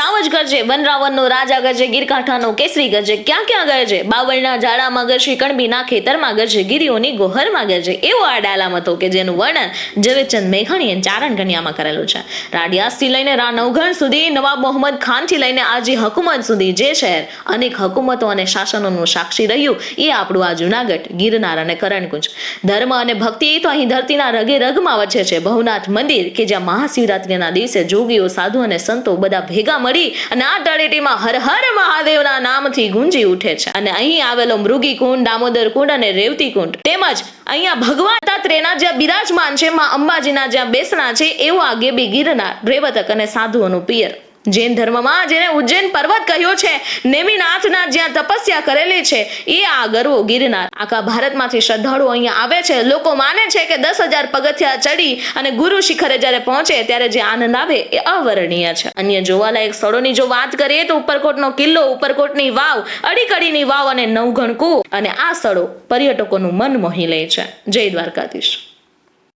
સાવજ ગરજે વનરાવનનો રાજા ગરજે, ગીરકાંઠાનો કેસરી ગરજે, ક્યાં ક્યાં ગરજે? બાવળના ઝાડામાં ગરજે, કણબીના ખેતરમાં ગરજે, ગીરીઓની ગોહરમાં ગરજે. એવો આ ડાયલામ હતો કે જેનું વર્ણન ઝવેરચંદ મેઘાણીએ ચારણ કન્યામાં કરેલું છે. રાડિયાસથી લઈને રા સુધી, નવાબ મોહમ્મદ ખાનથી લઈને આજી હકુમત સુધી જે શહેર અનેક હકુમતો અને શાસનોનું સાક્ષી રહ્યું, એ આપણું આ જુનાગઢ, ગિરનાર અને કરણકુંજ. ધર્મ અને ભક્તિ તો અહીં ધરતીના રગે રગમાં વચ્ચે છે. ભવનાથ મંદિર કે જ્યાં મહાશિવરાત્રિના દિવસે જોગીઓ, સાધુ અને સંતો બધા ભેગા મળી અને આ તળેટીમાં હર હર મહાદેવના નામથી ગુંજી ઉઠે છે. અને અહીં આવેલો મૃગી કુંડ, દામોદર કુંડ અને રેવતી કુંડ તેમજ અહીંયા ભગવાન દત્તાત્રેયના જ્યાં બિરાજમાન છે, માં અંબાજીના જ્યાં બેસણા છે, એવું આ ગેબી ગિરનાર રેવતક અને સાધુઓનું પિયર. જૈન ધર્મમાં જેને ઉજ્જૈન પર્વત કહ્યો છે, નેમિનાથના જ્યાં તપસ્યા કરેલી છે, એ આ ગરવો ગિરનાર આખા ભારતમાંથી શ્રદ્ધાળુ અહીંયા આવે છે. લોકો માને છે કે દસ હજાર પગથિયા ચડી અને ગુરુ શિખરે જ્યારે પહોંચે ત્યારે જે આનંદ આવે એ અવર્ણનીય છે. અન્ય જોવાલાયક સ્થળોની જો વાત કરીએ તો ઉપરકોટનો કિલ્લો, ઉપરકોટની વાવ, અડીકડીની વાવ અને નવઘણ કૂપ અને આ સ્થળો પર્યટકોનું મન મોહી લે છે. જય દ્વારકાધીશ.